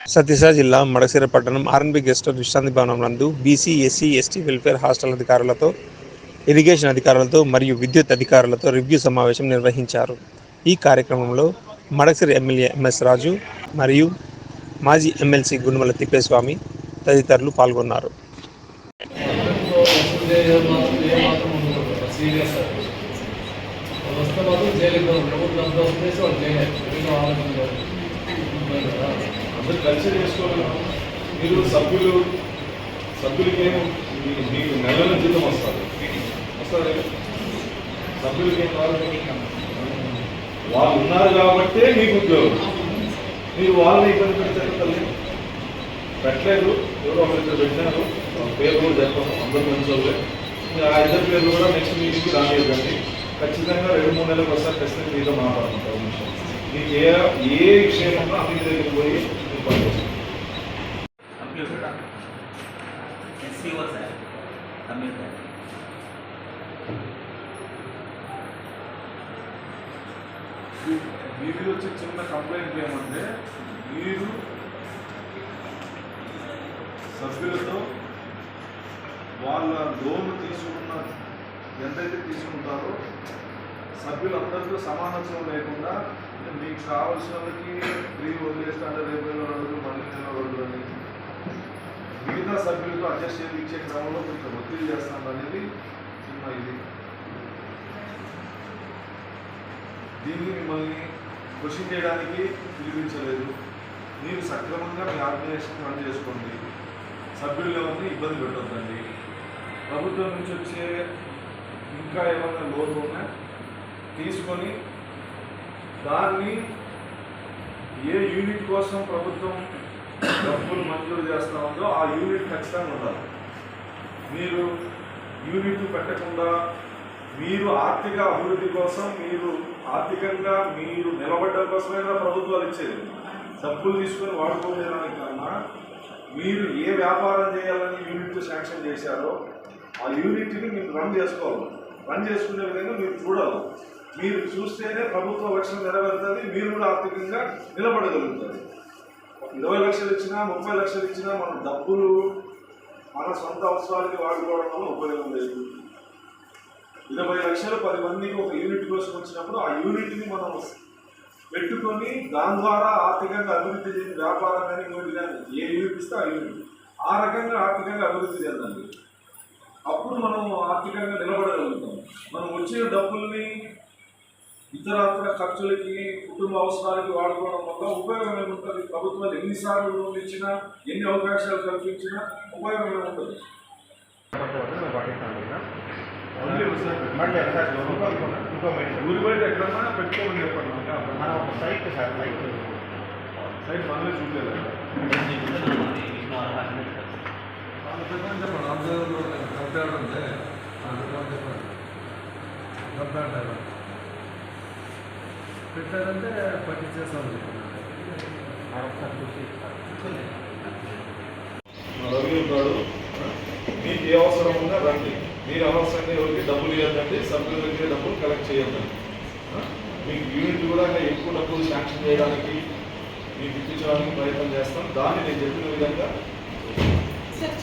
సత్యసాయి జిల్లా మడసిర పట్టణం R&B guest house విశ్రాంతి భవనం నందు BC SC ST welfare hostel అధికారులతో ఇరిగేషన్ అధికారులతో మరియు విద్యుత్ అధికారులతో రివ్యూ సమావేశం నిర్వహించారు. ఈ కార్యక్రమంలో మడసిర ఎమ్మెల్యే ఎంఎస్ రాజు మరియు మాజీ ఎమ్మెల్సీ గుణమల తిప్పేస్వామి తదితరులు పాల్గొన్నారు. వస్తే మాత్రం చేయలేదు ప్రభుత్వం అంతా వస్తే వాళ్ళు చేయలేదు ఆలోచన అందరు కలిసి చేసుకోవాలి మీరు సభ్యులు సభ్యులకి ఏమో మీకు నెలల జీతం వస్తారు వస్తుంది. సభ్యులకి ఏం కాదు. వాళ్ళు ఉన్నారు కాబట్టే మీకు ఉద్యోగం. మీరు వాళ్ళని ఇబ్బంది పెడతారు తల్లి పెట్టలేదు. ఎవరో ఒకరిద్దరు పెట్టినారు. వాళ్ళ పేరు కూడా చెప్పాము. అందరు మంచోళ్ళే ఆ ఇద్దరు పేర్లు కూడా నెక్స్ట్ మీటింగ్కి రానివ్వండి ఖచ్చితంగా రెండు మూడు నెలలకు ఒకసారి ఖచ్చితంగా మీతో మాట్లాడుకుంటాం మీకు ఏ ఏ విషయం మీ అన్ని దగ్గరికి పోయి కంప్యూటర్ ఎస్సీఓ సార్ కంప్యూటర్ వీధి వచ్చి చిన్న కంప్లైంట్ ఏమంటే మీరు సభ్యులతో వాళ్ళ లోన్ తీసుకున్న ఎంతైతే తీసుకుంటారో సభ్యులందరితో సమానత్వం లేకుండా మీకు కావాల్సిన వాళ్ళకి సభ్యులతో ఇచ్చే క్రమంలో కొంచెం ఒత్తిడి చేస్తాను అనేది చిన్న ఇది. దీన్ని మిమ్మల్ని కృషి చేయడానికి పిలిపించలేదు. మీరు సక్రమంగా మీ ఆర్గనైజేషన్ రన్ చేసుకోండి. సభ్యులు ఉంది ఇబ్బంది పెట్టొద్దండి. ప్రభుత్వం నుంచి వచ్చే ఇంకా ఏమైనా లోన్ ఉన్నా తీసుకొని దాన్ని ఏ యూనిట్ కోసం ప్రభుత్వం డబ్బులు మంజూరు చేస్తా ఉందో ఆ యూనిట్ ఖచ్చితంగా ఉండాలి. మీరు యూనిట్ పెట్టకుండా మీరు ఆర్థిక అభివృద్ధి కోసం మీరు ఆర్థికంగా మీరు నిలబడ్డం కోసమైనా ప్రభుత్వాలు ఇచ్చేది. డబ్బులు తీసుకొని వాడుకోలేదానికి కన్నా మీరు ఏ వ్యాపారం చేయాలని యూనిట్ శాంక్షన్ చేశారో ఆ యూనిట్ని మీరు రన్ చేసుకోవాలి. రన్ చేసుకునే విధంగా మీరు చూడాలి. మీరు చూస్తేనే ప్రభుత్వ లక్ష్యం నెరవేరుతుంది మీరు కూడా ఆర్థికంగా నిలబడగలుగుతారు. ఇరవై లక్షలు ఇచ్చినా ముప్పై లక్షలు ఇచ్చినా మన డబ్బులు మన సొంత అవసరాలకి వాడుకోవడం వల్ల ఉపయోగం లేదు. ఇరవై లక్షలు పది మందికి ఒక యూనిట్ కోసం వచ్చినప్పుడు ఆ యూనిట్ని మనం పెట్టుకొని దాని ద్వారా ఆర్థికంగా అభివృద్ధి చెంది వ్యాపారం కానీ ఇంకోటి కానీ ఏ యూనిట్ ఇస్తే ఆ యూనిట్. ఆ రకంగా ఆర్థికంగా అభివృద్ధి చెందండి. అప్పుడు మనం ఆర్థికంగా నిలబడగలుగుతాం. మనం వచ్చిన డబ్బుల్ని ఇతరత్ర ఖర్చులకి కుటుంబ అవసరాలకి వాడుకోవడం వల్ల ఉపయోగం ఏముంటుంది ప్రభుత్వాలు ఎన్నిసార్లు లోన్లు ఇచ్చినా ఎన్ని అవకాశాలు కల్పించినా ఉపయోగం ఏముంటుంది ఓన్లీ ఒకసారి ఊరి బయట ఎక్కడన్నా పెట్టుకోమని చెప్పండి నాకు. మనం ఒక సైట్ సార్ సైట్ సైట్ మనమే చూడలేదు చెప్పండి ఆబ్జర్వర్లో కంప్యూటర్ ఉంటే చెప్పండి కంప్యూటర్ పెట్టారంటే పట్టించేస్తాం మరొకసారి చూసి మా రవి ఉన్నాడు మీకు ఏ అవసరం ఉందో రండి. మీరు అనవసరంగా ఎవరికి డబ్బులు ఇవ్వద్దండి సభ్యుల దగ్గర డబ్బులు కలెక్ట్ చేయొద్దండి? మీకు యూనిట్ కూడా ఎక్కువ డబ్బులు శాంక్షన్ చేయడానికి మీకు ఇప్పించడానికి ప్రయత్నం చేస్తాం. దాన్ని నేను చెప్పిన విధంగా సార్.